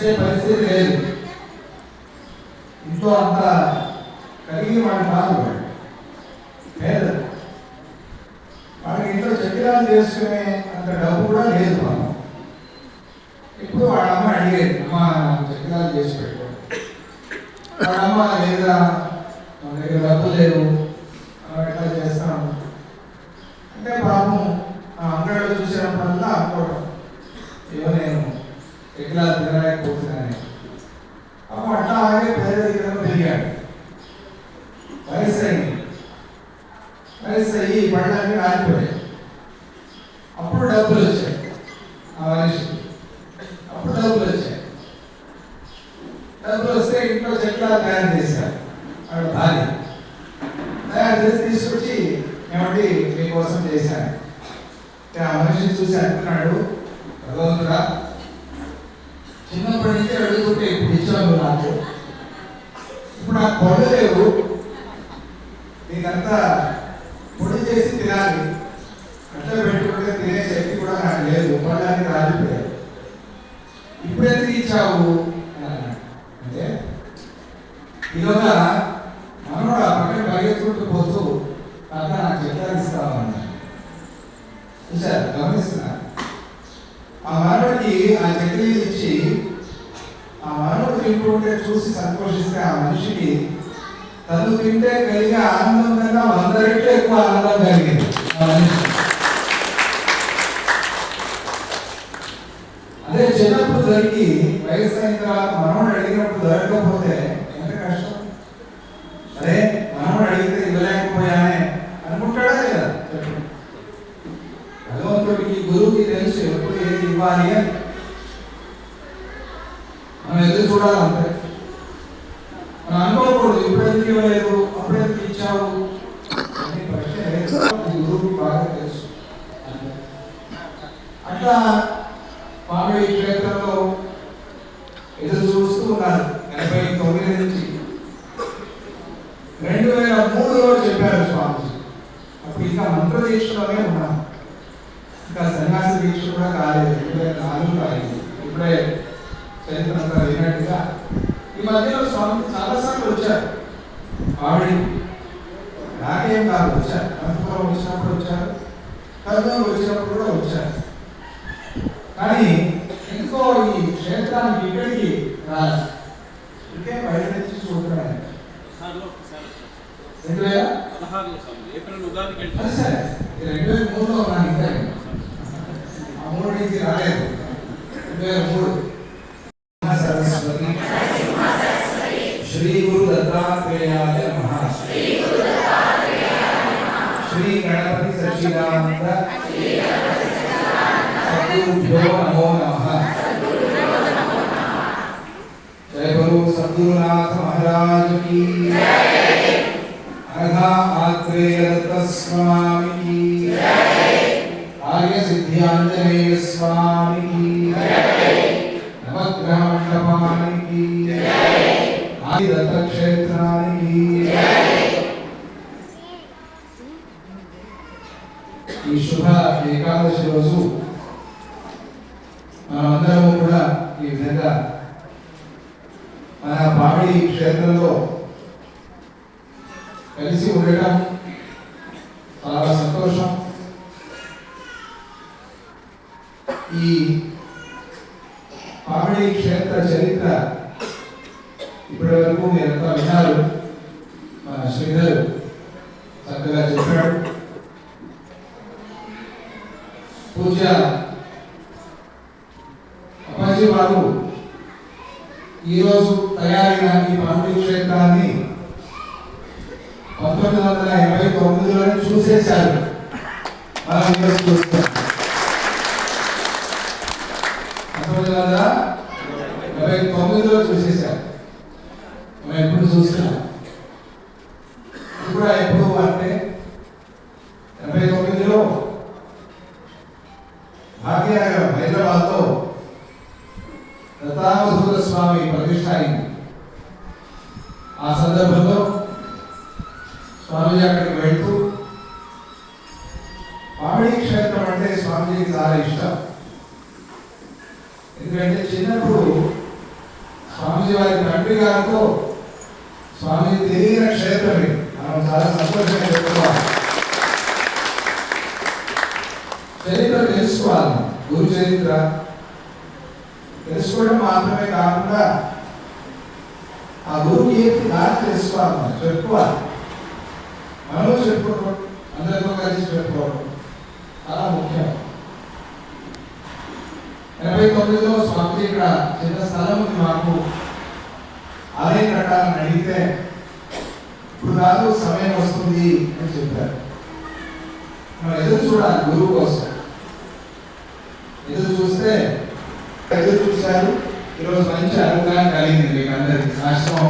వచ్చే పరిస్థితి లేదు. ఇంట్లో అంత కలిగి వాడు కాదు లేదు. పేద వాడికి ఇంట్లో చక్రాలు చేసుకునే అంత డబ్బు కూడా లేదు మనం ఇప్పుడు వాళ్ళమ్మ అడిగేది అమ్మ చక్రాలు చేసి పెట్టుకోండి వాళ్ళమ్మ లేదా మన దగ్గర డబ్బు లేవు మనం ఎట్లా చేస్తాం అంటే పాపం ఆ అంగడిలో చూసినప్పుడల్లా అనుకోవడం ఏమో నేను చక్రాలు తినలేకపోతున్నాను అప్పుడు అట్లా అలాగే పేద దగ్గర పెరిగాడు వయసు అయింది వయసు అయ్యి పళ్ళని రాలిపోయాయి అప్పుడు డబ్బులు వచ్చాయి ఆ మనిషికి అప్పుడు డబ్బులు వచ్చాయి డబ్బులు వస్తే ఇంట్లో చెట్ల తయారు చేశారు ఆవిడ భార్య తయారు చేసి తీసుకొచ్చి ఏమంటే మీకోసం చేశాను అంటే ఆ మనిషిని చూసి అంటున్నాడు భగవంతుడా చిన్నప్పటి నుంచి అడుగుతుంటే ఇప్పుడు ఇచ్చావు నాకు ఇప్పుడు నాకు పళ్ళు లేవు నీకంతా పొడి చేసి తినాలి అట్లా పెట్టుకుంటే తినే శక్తి కూడా నాకు లేదు పళ్ళని రాలిపోయాయి ఇప్పుడు ఎందుకు ఇచ్చావు అంటే ఈలోగా మనోడు ఆ పక్కన పరిగెత్తుకుంటూ పోతూ అక్కడ నాకు చెప్పాలి ఇస్తావా చూసారు గమనిస్తున్నా ఆ మనవడికి ఆ చక్రీలు ఇచ్చి ఆ మనవడు తింటుంటే చూసి సంతోషిస్తే ఆ మనిషికి తను తింటే కలిగే ఆనందం కన్నా వంద రెట్లు ఎక్కువ ఆనందం కలిగింది ఆ మనిషి అదే చిన్నప్పుడు జరిగి వయసు అయిన తర్వాత మనవడు అడిగినప్పుడు దొరకకపోతే ఎంత కష్టం అరే మనవడు అడిగితే ఇవ్వలేకపోయానే అనుకుంటాడా లేదా చెప్పండి భగవంతుడికి గురువుకి తెలుసు ఎప్పుడు ఏది ఇవ్వాలి అని మనం ఎదురు చూడాలంటే మనం అనుకోకూడదు ఇప్పుడు ఇవ్వలేదు అప్పుడెందుకు ఇచ్చావు అనే ప్రశ్న గురువుకి బాగా తెలుసు అట్లా మామిడి క్షేత్రంలో ఎదురు చూస్తూ ఉన్నారు ఎనభై తొమ్మిది నుంచి రెండు వేల మూడులో చెప్పారు స్వామి అప్పుడు ఇంకా మంత్రదేశంలోనే ఉన్నారు. ఇంకా సన్యాస దీక్ష కూడా కాలేదు. రెండు వేల నాలుగు కాలేదు. ఇప్పుడే చరిత్ర అంతా వినట్టుగా ఈ మధ్యలో చాలాసార్లు వచ్చారు. ఆవిడ నాకేం కాదు వచ్చారు. అనంతపురం వచ్చినప్పుడు వచ్చారు. కర్నూలు వచ్చినప్పుడు కూడా వచ్చారు. కానీ ఎందుకో ఈ క్షేత్రానికి ఇక్కడికి రాదు ఇదే బయట నుంచి వచ్చాం. రెండు వేల? పదహారులో ఏప్రిల్ ఉగాదికి రెండు వేల మూడులో ఉన్నాను ఇంకా మూడు నుంచి రాలేదు రెండు వేల మూడు సరస్వతి శ్రీ గురు దత్తాత్రేయాయ నమః శ్రీ గణపతి సచ్చిదానంద సద్గురుభ్యో నమో నమః జయ గురు సద్గురునాథ మహారాజ్ की अनघा आत्रेय दत्त स्वामी की ఆర్య సిద్ధ్యాంజనేయ స్వామికి నవగ్రహ మండపానికి ఆదిరథక్షేత్రానికి ఈ శుభ ఏకాదశి రోజు పామిడి క్షేత్ర చరిత్ర ఇప్పటి వరకు మీరంతా విన్నారు. మన శ్రీధర్ చక్కగా చెప్పాడు. పూజ అప్పాజీ వారు ఈరోజు తయారైన ఈ పామిడి క్షేత్రాన్ని పంతొమ్మిది వందల ఎనభై తొమ్మిదిలోనే చూసేశారు. పంతొమ్మిది వందల ఎనభై తొమ్మిదిలో చూసేశారు మనం ఎప్పుడు చూసినా ఇది కూడా ఎప్పుడు అంటే ఎనభై తొమ్మిదిలో భాగ్యనగరం హైదరాబాద్లో దత్తావధూత స్వామి ప్రతిష్ట అయింది ఆ సందర్భంలో స్వామిజీ అక్కడికి వెళ్తూ పామిడి క్షేత్రం అంటే స్వామిజీకి చాలా ఇష్టం. ఎందుకంటే చిన్నప్పుడు స్వామిజీ వారి తండ్రి గారితో స్వామి తెలియని క్షేత్రమే. మనం చాలా సంతోషంగా చెప్పుకోవాలి. చరిత్ర తెలుసుకోవాలి. గురు చరిత్ర. తెలుసుకోవడం మాత్రమే కాకుండా ఆ గురువు ఏంటి దారి తెలుసుకోవాలి. మనం చెప్పుకోవాలి. మనం చెప్పుకోవడం అందరితో కలిసి చెప్పుకోవడం చాలా ముఖ్యం. ఎనభై తొమ్మిదిలో స్వామి ఇక్కడ చిన్న స్థలం ఉంది మాకు. అదే ప్రకారం అడిగితే ఇప్పుడు కాదు సమయం వస్తుంది అని చెప్పారు. మనం ఎదురు చూడాలి గురువు కోసం. ఎదురు చూస్తే ఎదురు చూశారు. ఈరోజు మంచి అనుగ్రహం కలిగింది మీకు అందరికి. ఆశ్రమం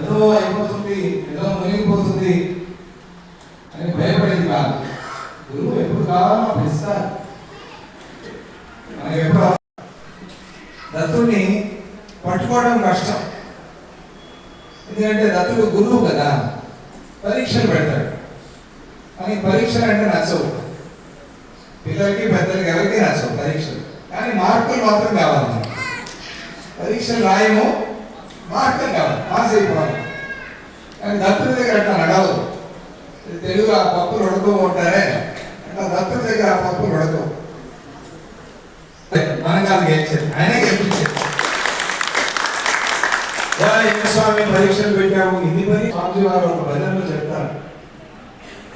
ఏదో అయిపోతుంది ఏదో మునిగిపోతుంది అని భయపడేది కాదు. గురువు ఎప్పుడు కావాలో అప్పుడు ఇస్తారు మనకి ఎప్పుడు దత్తుడిని పట్టుకోవడం కష్టం. ఎందుకంటే దత్తుడు గురువు కదా పరీక్షలు పెడతాడు. కానీ పరీక్షలు అంటే నచ్చవు. పిల్లలకి పెద్దలకి ఎవరికి నచ్చవు పరీక్షలు. కానీ మార్కులు మాత్రం కావాలి. పరీక్షలు రాయము మార్కులు కావాలి పాస్ అయిపోవాలి. కానీ దత్తుడి దగ్గర అట్లా నడవదు. తెలుగు ఆ పప్పులు ఉడకమంటారే అట్లా దత్తుడి దగ్గర ఆ పప్పులు ఉడకవు మన కాదు గెలిచారు ఆయనే గెలిపించారు స్వామి పరీక్షలు పెట్టాము? ఇన్ని పని స్వామి వారు ఒక భజనలో చెప్తారు.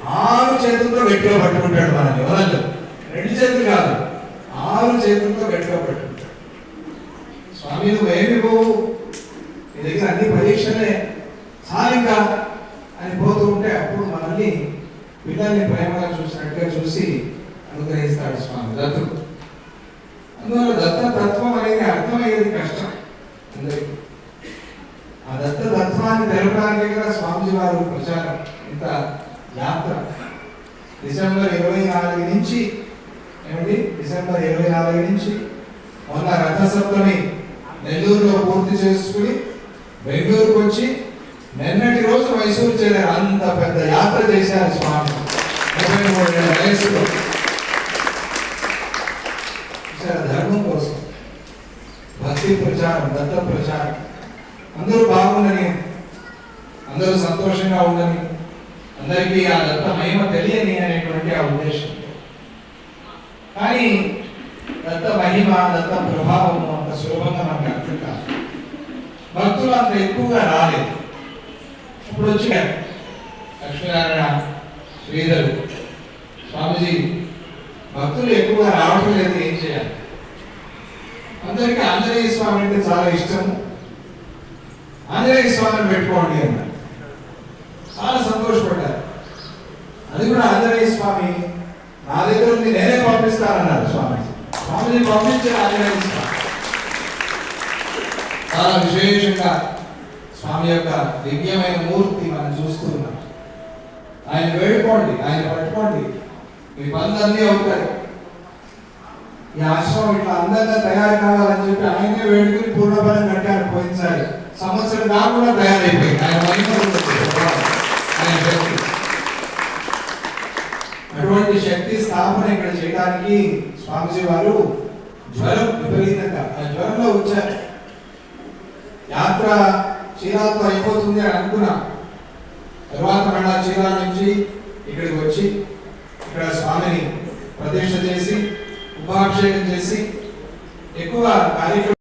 ఆరు చేతులతో గట్టిగా పట్టుకుంటాడు మనల్ని. ఎవరన్నా రెండు చేతులు కాదు. ఆరు చేతులతో గట్టిగా పట్టుకుంటాడు. స్వామి నువ్వు ఏమి పోవు నీ దగ్గర అన్ని పరీక్షలే సాలింగా అని పోతూ ఉంటే అప్పుడు మనల్ని పిల్లల్ని ప్రేమగా చూసినట్టుగా చూసి అనుగ్రహిస్తాడు స్వామి దత్తుడు అందువల్ల దత్త తత్వం అనేది అర్థమయ్యేది కష్టం అందరికీ. ఆ దత్త తత్వాన్ని తెలపడానికి కూడా స్వామిజీ వారు ప్రచారం. ఇంత యాత్ర. డిసెంబర్ ఇరవై నాలుగు నుంచి ఏమండి? డిసెంబర్ ఇరవై నాలుగు నుంచి మొన్న రథసప్తమి నెల్లూరులో పూర్తి చేసుకుని బెంగళూరుకు వచ్చి నిన్నటి రోజు మైసూరు చేయలేరు అంత పెద్ద యాత్ర చేశారు స్వామి. ముప్పై మూడేళ్ళ వయసులో. ధర్మం కోసం భక్తి ప్రచారం దత్త ప్రచారం. అందరూ బాగుండని అందరూ సంతోషంగా ఉండని అందరికీ ఆ దత్త మహిమ తెలియని అనేటువంటి ఆ ఉద్దేశం. కానీ దత్త మహిమ దత్త ప్రభావం అంత సులభంగా మనకు అర్థం కాదు. భక్తులు అంత ఎక్కువగా రాలేదు. ఇప్పుడు వచ్చిన లక్ష్మీనారాయణ శ్రీధరు స్వామిజీ భక్తులు ఎక్కువగా రావడం లేదు ఏం చేయాలి? అందరికీ ఆంజనేయ స్వామి అంటే చాలా ఇష్టము. ఆంజనేయ స్వామిని పెట్టుకోండి అన్నారు. చాలా సంతోషపడ్డారు. అది కూడా ఆంజనేయ స్వామి నా దగ్గర ఉంది నేనే పంపిస్తానన్నారు స్వామి. స్వామిని పంపించిన ఆంజనేయ స్వామి. చాలా విశేషంగా స్వామి యొక్క దివ్యమైన మూర్తి మనం చూస్తున్నాం. ఆయన వేడుకోండి ఆయన పట్టుకోండి. మీ పనులన్నీ అవుతాయి. ఈ ఆశ్రమం ఇట్లా అందంగా తయారు కావాలని చెప్పి ఆయనే వేడుకుని పూర్ణబలం కట్టారు పోయినసారి. సంవత్సరం కాకుండా తయారైపోయింది. ఆయన ఆయన శక్తి. అటువంటి శక్తి స్థాపన ఇక్కడ చేయడానికి స్వామిజీ వారు జ్వరం విపరీతంగా ఆ జ్వరంలో వచ్చారు. యాత్ర చీరాలతో అయిపోతుంది అని అనుకున్నా. తర్వాత మళ్ళా చీరాల నుంచి ఇక్కడికి వచ్చి ఇక్కడ స్వామిని ప్రతిష్ట చేసి ఉపాభిషేకం చేసి ఎక్కువ కార్యక్రమం